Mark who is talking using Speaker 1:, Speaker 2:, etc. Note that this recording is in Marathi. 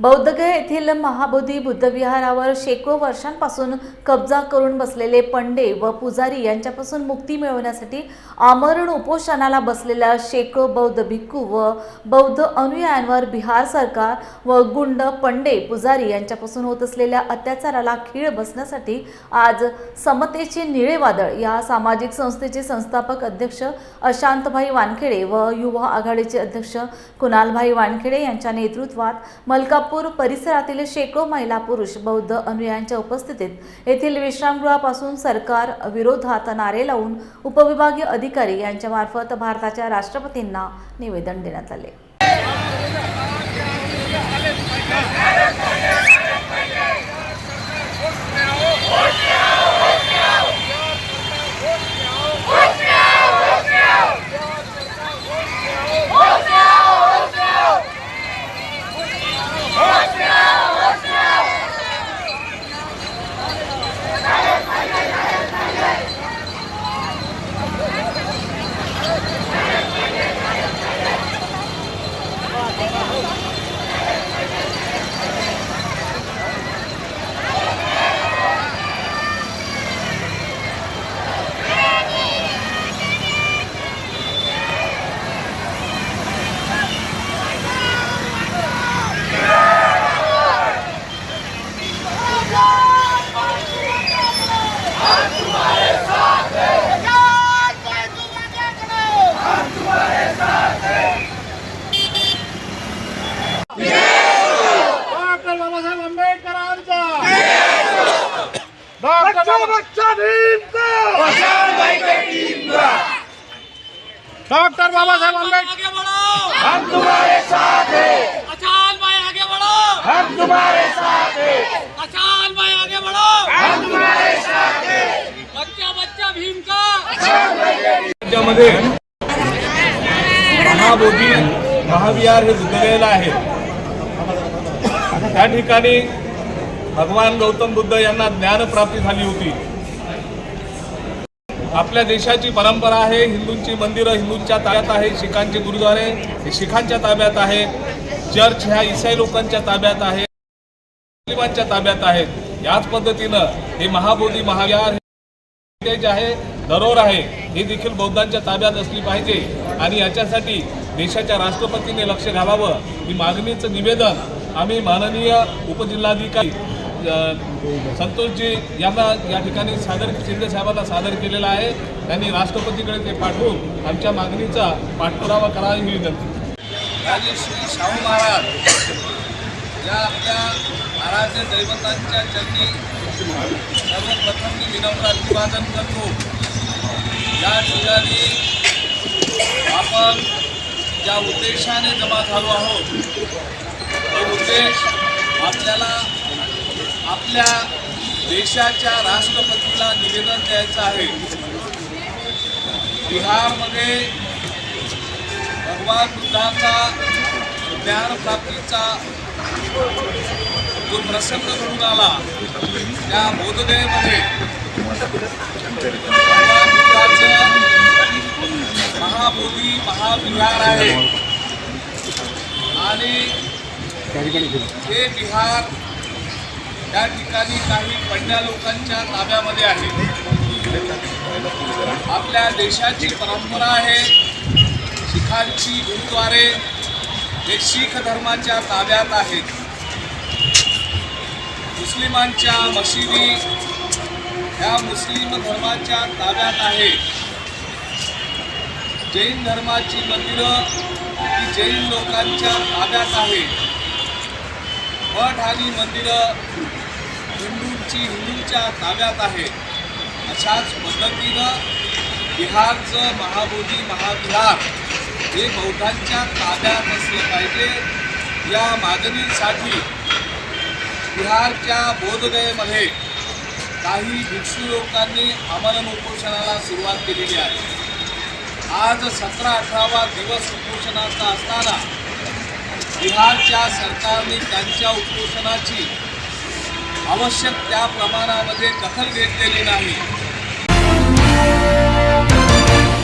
Speaker 1: बौद्धगय येथील महाबोधी बुद्धविहारावर शेकडो वर्षांपासून कब्जा करून बसलेले पंडे व पुजारी यांच्यापासून मुक्ती मिळवण्यासाठी आमरण उपोषणाला बसलेल्या शेकडो बौद्ध भिक्खू व बौद्ध अनुयायांवर बिहार सरकार व गुंड पंडे पुजारी यांच्यापासून होत असलेल्या अत्याचाराला खीळ बसण्यासाठी आज समतेचे निळे वादळ या सामाजिक संस्थेचे संस्थापक अध्यक्ष अशांतभाई वानखेडे व युवा आघाडीचे अध्यक्ष कुणालभाई वानखेडे यांच्या नेतृत्वात मलकापूर परिसरातील शेकडो महिला पुरुष बौद्ध अनुयायांच्या उपस्थितीत येथील विश्रामगृहापासून सरकार विरोधात नारे लावून उपविभागीय अधिकारी यांच्यामार्फत भारताच्या राष्ट्रपतींना निवेदन देण्यात आले.
Speaker 2: डॉक्टर बाबा साहेब आंबेडकर.
Speaker 3: आगे बढ़ो
Speaker 2: हम तुम्हारे साथ हैं
Speaker 3: अचान भाई आगे बढ़ो
Speaker 2: हम तुम्हारे साथ हैं
Speaker 3: अचान भाई आगे बढ़ो
Speaker 2: हम तुम्हारे साथ हैं
Speaker 3: बच्चा बच्चा भीम का
Speaker 4: राज्यामध्ये महाबोधी महाविहार हे बुद्धगयेला आहे. त्या ठिकाणी भगवान गौतम बुद्ध यांना ज्ञानप्राप्ती झाली होती. आपल्या देशाची परंपरा आहे हिंदूंची मंदिरं हिंदूंच्या ताब्यात आहे शिखांचे गुरुद्वारे हे शिखांच्या ताब्यात आहे चर्च ह्या इसाई लोकांच्या ताब्यात आहे मुस्लिमांच्या ताब्यात आहेत याच पद्धतीनं हे महाबोधी महाविहार हे जे आहे धरोहर आहे हे देखील बौद्धांच्या ताब्यात असली पाहिजे. आणि याच्यासाठी देशाच्या राष्ट्रपतीने लक्ष घालावं ही मागणीचं निवेदन आम्ही माननीय उपजिल्हाधिकारी संतोषजी यांना या ठिकाणी सादर शिंदे साहेबांना सादर केलेला आहे. त्यांनी राष्ट्रपतीकडे ते पाठवून आमच्या मागणीचा पाठपुरावा करावा ही विनंती. राजश्री शाहू महाराज या आपल्या महाराज दैवतांच्या चरणी सर्वप्रथम मी विनम्र अभिवादन करतो. या ठिकाणी आपण ज्या उद्देशाने जमा झालो आहोत तो उद्देश आपल्याला आपल्या देशाच्या राष्ट्रपतीला निवेदन द्यायचं आहे. बिहारमध्ये भगवान बुद्धाचा ज्ञानप्राप्तीचा जो प्रसंग घडून आला त्या बोधदेमध्ये भगवान महाबोधी महाविहार आहे. आणि हे बिहार त्या ठिकाणी काही पंड्या लोकांच्या ताब्यामध्ये आहे आपल्या देशाची परंपरा आहे शिखांची गुरुद्वारे हे शीख धर्माच्या ताब्यात आहेत. मुस्लिमांच्या मशिदी ह्या मुस्लिम धर्माच्या ताब्यात आहे. जैन धर्माची मंदिरं ही जैन लोकांच्या ताब्यात आहे मठ आणि मंदिरं हिंदूंची हिंदूंच्या ताब्यात आहे. अशाच पद्धतीनं बिहारचं महाबोधी महाविहार हे बौद्धांच्या ताब्यात असलं पाहिजे. या मागणीसाठी बिहारच्या बोधगयेमध्ये काही भिक्षू लोकांनी आमरण उपोषणाला सुरुवात केलेली आहे. आज सतरा अठरावा दिवस उपोषणाचा असताना बिहारच्या सरकारने त्यांच्या उपोषणाची आवश्यक त्या प्रमाणामध्ये दखल घेतलेली नाही.